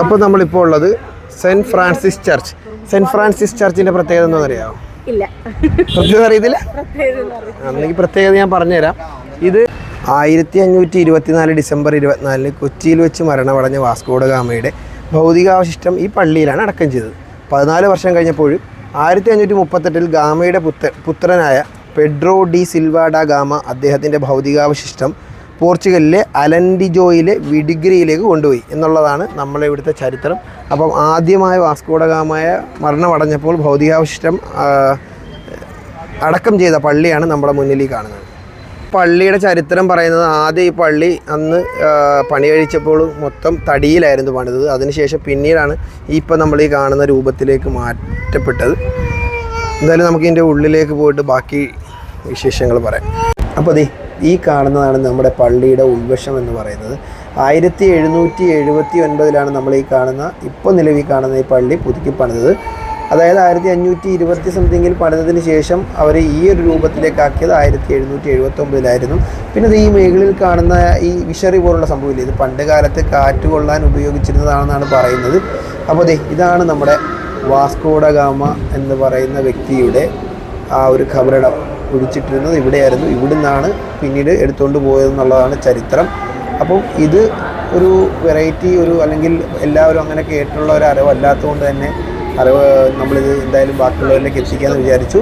അപ്പോൾ നമ്മളിപ്പോൾ ഉള്ളത് saint Francis church. Saint Francis ചർച്ചിന്റെ പ്രത്യേകത എന്താ അറിയാമോ ഇല്ല. പ്രത്യേകത അറിയത്തില്ല? അന്നെങ്കിൽ പ്രത്യേകത ഞാൻ പറഞ്ഞുതരാം. ഇത് ആയിരത്തി അഞ്ഞൂറ്റി ഇരുപത്തിനാല് ഡിസംബർ ഇരുപത്തിനാലിന് കൊച്ചിയിൽ വെച്ച് മരണമടഞ്ഞ വാസ്കോഡ ഗാമയുടെ ഭൗതികാവശിഷ്ടം ഈ പള്ളിയിലാണ് അടക്കം ചെയ്തത്. പതിനാല് വർഷം കഴിഞ്ഞപ്പോൾ ആയിരത്തി അഞ്ഞൂറ്റി മുപ്പത്തെട്ടിൽ ഗാമയുടെ പുത്ര പുത്രനായ പെഡ്രോ ഡി സിൽവാഡ ഗാമ അദ്ദേഹത്തിന്റെ ഭൗതികാവശിഷ്ടം പോർച്ചുഗലിലെ അലൻഡിജോയിലെ വിഡിഗ്രിയിലേക്ക് കൊണ്ടുപോയി എന്നുള്ളതാണ് നമ്മളെ ഇവിടുത്തെ ചരിത്രം. അപ്പം ആദ്യമായ വാസ്കോടകമായ മരണമടഞ്ഞപ്പോൾ ഭൗതികാവശിഷ്ടം അടക്കം ചെയ്ത പള്ളിയാണ് നമ്മുടെ മുന്നിൽ കാണുന്നത്. പള്ളിയുടെ ചരിത്രം പറയുന്നത് ആദ്യം ഈ പള്ളി അന്ന് പണി കഴിച്ചപ്പോൾ മൊത്തം തടിയിലായിരുന്നു പണിതത്. അതിനുശേഷം പിന്നീടാണ് ഇപ്പോൾ ഇപ്പം നമ്മൾ ഈ കാണുന്ന രൂപത്തിലേക്ക് മാറ്റപ്പെട്ടത്. എന്തായാലും നമുക്ക് ഇതിന്റെ ഉള്ളിലേക്ക് പോയിട്ട് ബാക്കി വിശേഷങ്ങൾ പറയാം. അപ്പോൾ ദേ ഈ കാണുന്നതാണ് നമ്മുടെ പള്ളിയുടെ ഉൾവശം എന്ന് പറയുന്നത്. ആയിരത്തി എഴുന്നൂറ്റി എഴുപത്തി ഒൻപതിലാണ് നമ്മൾ ഈ കാണുന്ന ഇപ്പോൾ നിലവിൽ കാണുന്ന ഈ പള്ളി പുതുക്കി പണിതത്. അതായത് ആയിരത്തി അഞ്ഞൂറ്റി ഇരുപത്തി സംതിങ്ങിൽ പണിതതിന് ശേഷം അവർ ഈ ഒരു രൂപത്തിലേക്കാക്കിയത് ആയിരത്തി എഴുന്നൂറ്റി എഴുപത്തി ഒമ്പതിലായിരുന്നു പിന്നെ ഇത് ഈ മേഖലയിൽ കാണുന്ന ഈ വിഷറി പോലുള്ള സംഭവമില്ല? ഇത് പണ്ട് കാലത്ത് കാറ്റ് കൊള്ളാൻ ഉപയോഗിച്ചിരുന്നതാണെന്നാണ് പറയുന്നത്. അപ്പോൾ ദേ ഇതാണ് നമ്മുടെ വാസ്കോഡ ഗാമ എന്ന് പറയുന്ന വ്യക്തിയുടെ ആ ഒരു ഖബറിടം കുഴിച്ചിട്ടിരുന്നത് ഇവിടെയായിരുന്നു. ഇവിടുന്നാണ് പിന്നീട് എടുത്തുകൊണ്ട് പോയതെന്നുള്ളതാണ് ചരിത്രം. അപ്പം ഇത് ഒരു വെറൈറ്റി ഒരു അല്ലെങ്കിൽ എല്ലാവരും അങ്ങനെ കേട്ടുള്ള ഒരു അറിവല്ലാത്തത് കൊണ്ട് തന്നെ അറിവ് നമ്മളിത് എന്തായാലും ബാക്കിയുള്ളവരിലേക്ക് എത്തിക്കാമെന്ന് വിചാരിച്ചു.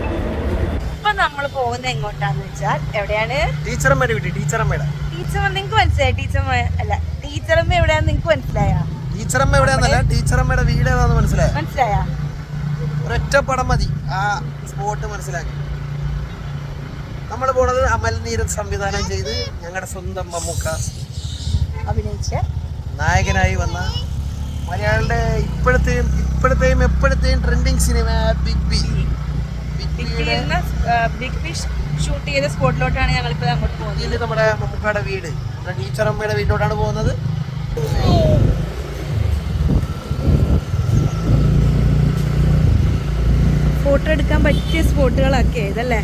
നമ്മൾ പോകുന്നത് എങ്ങോട്ടാന്ന് വെച്ചാൽ എവിടെയാണ്? ടീച്ചറമ്മയുടെ വീട്ടിൽ ടീച്ചറമ്മയുടെ ടീച്ചർ നിങ്ങൾക്ക് മനസ്സിലായി? ടീച്ചർ അല്ല ടീച്ചറമ്മ എവിടെയാന്ന് നിങ്ങൾക്ക് മനസ്സിലായോ? ടീച്ചറമ്മ എവിടെയാന്നല്ല ടീച്ചറമ്മയുടെ വീട് ഏതാന്ന് മനസ്സിലായോ? മനസ്സിലായോ? ഒരൊറ്റ പടം മതി. ആ സ്പോട്ട് മനസ്സിലാക്കി. നമ്മൾ പോണത് അമൽ നീരത് സംവിധാനം ചെയ്ത് ഞങ്ങളുടെ സ്വന്തം മമ്മൂക്ക. അഭിനയിച്ച നായകനായി വന്ന മലയാളിയുടെ ഇപ്പോഴത്തെയും ഇപ്പോഴത്തെയും എപ്പോഴത്തെയും trending cinema big B big fish shoot ചെയ്ത സ്പോട്ടിലോട്ടാണ് ഞങ്ങൾ ഇപ്പോൾ അങ്ങോട്ട് പോകുന്നത്. നമ്മുടെ മമ്മൂക്കയുടെ വീട്. നമ്മുടെ ടീച്ചറമ്മയുടെ വീട്ടിലോട്ടാണ് പോകുന്നത്. ഫോട്ടോ എടുക്കാൻ പറ്റിയ സ്പോട്ടുകളൊക്കെ ഇതല്ലേ?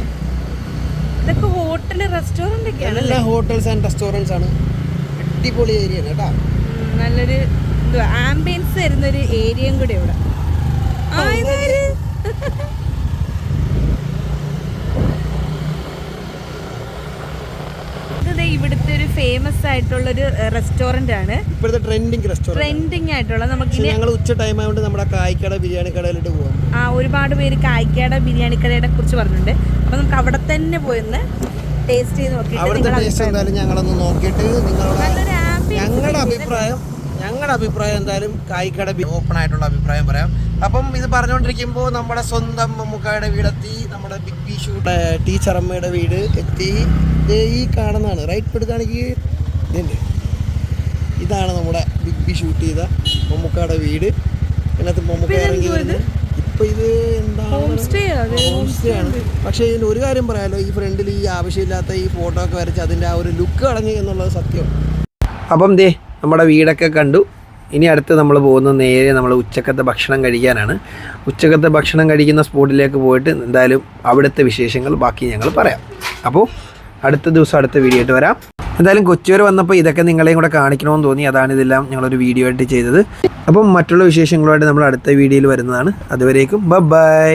ഇതൊക്കെ ഹോട്ടൽ റെസ്റ്റോറന്റ് ഒക്കെയാണ് എല്ലാ ഹോട്ടൽസ് ആൻഡ് റെസ്റ്റോറൻസ് ആണ്. അടിപൊളി ഏരിയ ആണ് കേട്ടോ. നല്ലൊരു ആംബിയൻസ് തരുന്ന ഒരു ഏരിയയും കൂടെ ഇവിടെ. ആ ഇതാര് ഇത് ദേ ഇവിടുത്തെ ഒരു ഫേമസ് ആയിട്ടുള്ള ഒരു റെസ്റ്റോറന്റ് ആണ്. ഇപ്പോഴത്തെ ട്രെൻഡിങ് റെസ്റ്റോറന്റ് ട്രെൻഡിങ് ആയിട്ടുള്ള നമുക്ക് ഞങ്ങൾ ഉച്ച ടൈം ആയതുകൊണ്ട് നമ്മുടെ കായ്ക്കട ബിരിയാണി കടയിലോട്ട് പോകാം ആ ഒരുപാട് പേര് കായ്ക്കട ബിരിയാണി കടയുടെ കുറിച്ച് പറഞ്ഞിട്ടുണ്ട്. അപ്പൊ നമുക്ക് അവിടെ തന്നെ പോയിന്ന് ടേസ്റ്റ് ചെയ്ത് നോക്കിയിട്ട് അവിടുത്തെ ടേസ്റ്റ് എന്തായാലും ഞങ്ങളൊന്ന് നോക്കിയിട്ട് നിങ്ങളുടെ ഞങ്ങളുടെ അഭിപ്രായം ഞങ്ങളുടെ അഭിപ്രായം എന്തായാലും കായ്ക്കട ഓപ്പൺ ആയിട്ടുള്ള അഭിപ്രായം പറയാം. അപ്പം ഇത് പറഞ്ഞുകൊണ്ടിരിക്കുമ്പോൾ നമ്മുടെ സ്വന്തം മമ്മൂക്കായുടെ വീടെത്തി നമ്മുടെ ബിഗ് ബി ഷൂടെ ടീച്ചർ അമ്മയുടെ വീട് എത്തി. ദേ ഈ കാണുന്നതാണ് റൈറ്റ് പെടുത്താണെങ്കിൽ ഇതുണ്ട്. ഇതാണ് നമ്മുടെ ബിഗ് ബി ഷൂട്ട് ചെയ്ത മമ്മൂക്കായുടെ വീട്. ഇതിനകത്ത് മമ്മൂക്ക ഇറങ്ങി വരുന്നത് ഇപ്പം ഇത് എന്താണ്? ഹോം സ്റ്റേ ഹോം സ്റ്റേ ആണ്. പക്ഷേ ഇതിന് ഒരു കാര്യം പറയാമല്ലോ ഈ ഫ്രണ്ടിൽ ഈ ആവശ്യമില്ലാത്ത ഈ ഫോട്ടോ ഒക്കെ വരച്ച് അതിന്റെ ആ ഒരു ലുക്ക് കളഞ്ഞു എന്നുള്ളത് സത്യം. അപ്പം ദേ നമ്മുടെ വീടൊക്കെ കണ്ടു. ഇനി അടുത്ത് നമ്മൾ പോകുന്നത് നേരെ നമ്മൾ ഉച്ചക്കത്തെ ഭക്ഷണം കഴിക്കാനാണ്. ഉച്ചക്കത്തെ ഭക്ഷണം കഴിക്കുന്ന സ്പോട്ടിലേക്ക് പോയിട്ട് എന്തായാലും അവിടുത്തെ വിശേഷങ്ങൾ ബാക്കി ഞങ്ങൾ പറയാം. അപ്പോൾ അടുത്ത ദിവസം അടുത്ത വീഡിയോ ആയിട്ട് വരാം. എന്തായാലും കൊച്ചുവർ വന്നപ്പോൾ ഇതൊക്കെ നിങ്ങളെയും കൂടെ കാണിക്കണമെന്ന് തോന്നി. അതാണ് ഇതെല്ലാം ഞങ്ങളൊരു വീഡിയോ ആയിട്ട് ചെയ്തത്. അപ്പം മറ്റുള്ള വിശേഷങ്ങളുമായിട്ട് നമ്മൾ അടുത്ത വീഡിയോയിൽ വരുന്നതാണ്. അതുവരേക്കും ബൈ